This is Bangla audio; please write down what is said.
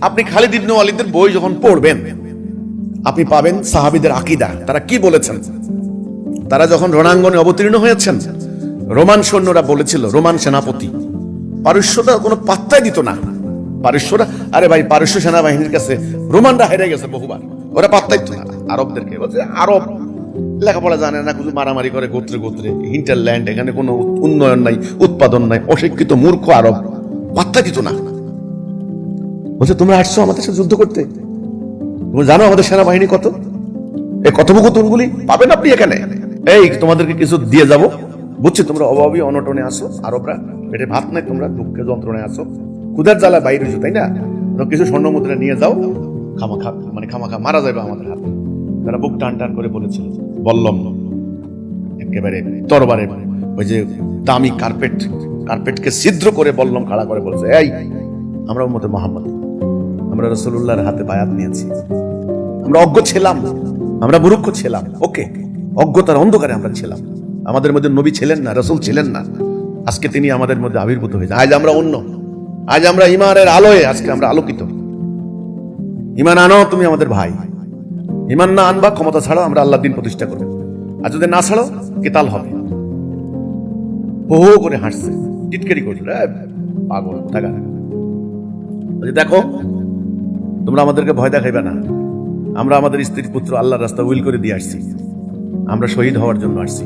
আপনি খালিদ ইবনে ওয়ালিদের বই যখন পড়বেন, আপনি পাবেন সাহাবিদের আকিদা। তারা কি বলেছেন? তারা যখন রণাঙ্গনে অবতীর্ণ হয়েছেন, রোমান সৈন্যরা বলেছিল, রোমান সেনাপতি পারস্যরা কোনো পাত্তাই দিত না। পারস্যরা, আরে ভাই, পারস্য সেনাবাহিনীর কাছে রোমানরা হেরে গেছে বহুবার। ওরা পাত্তাই দিত না। আরবদেরকে বলছে, আরব, লেখাপড়া জানে না, কিছু মারামারি করে গোত্রে গোত্রে হিন্টারল্যান্ড এখানে কোনো উন্নয়ন নাই, উৎপাদন নাই, অশিক্ষিত মূর্খ আরব পাত্তা দিত না। বলছে, তোমরা আসছো আমাদের সাথে যুদ্ধ করতে? তুমি জানো আমাদের সেনাবাহিনী কত? এই কথোপকথনগুলি পাবেন আপনি এখানে? এই, তোমাদেরকে কিছু দিয়ে যাব। বুঝছি, তোমরা অভাবী, অনটনে আসো আরবরা। পেটে ভাত নাই, তোমরা দুঃখে যন্ত্রণায় আসো ক্ষুধার জ্বালা বাইরে হয়েছো, তাই না? কিছু স্বর্ণ মুদ্রা নিয়ে যাও। খামাখা মানে খামাখা, মারা যাবে আমাদের হাতে। তারা বুক টান টান করে বলেছিল বললম, একেবারে তরবারে, ওই যে দামি কার্পেট কার্পেটকে ছিদ্র করে বললম খাড়া করে বলছে, এই, আমরা মতে মোহাম্মদ। আমরা রসুল্লাহর হাতে বায়াত নিয়েছি। আমরা অজ্ঞ ছিলাম। আমরা মূর্খ ছিলাম। ওকে, অজ্ঞতার অন্ধকারে আমরা ছিলাম। আমাদের মধ্যে নবী ছিলেন না, রসুল ছিলেন না। আজকে তিনি আমাদের মধ্যে আবির্ভূত হয়েছে। আজ আমরা অন্য। আজ আমরা ইমানের আলোয় আজকে আমরা আলোকিত। ইমান আনো তুমি আমাদের ভাই। ইমান না আনবা, ক্ষমতা ছাড়াও আমরা আল্লাহ দিন প্রতিষ্ঠা করব। আর যদি না ছাড়ো কেতাল হবে? হো হো করে হাসছে। টিটকারি করছিল। দেখো তোমরা আমাদেরকে ভয় দেখাইবে না। আমরা আমাদের স্ত্রীর পুত্র আল্লাহর রাস্তা উইল করে দিয়ে আসছি। আমরা শহীদ হওয়ার জন্য আসছি।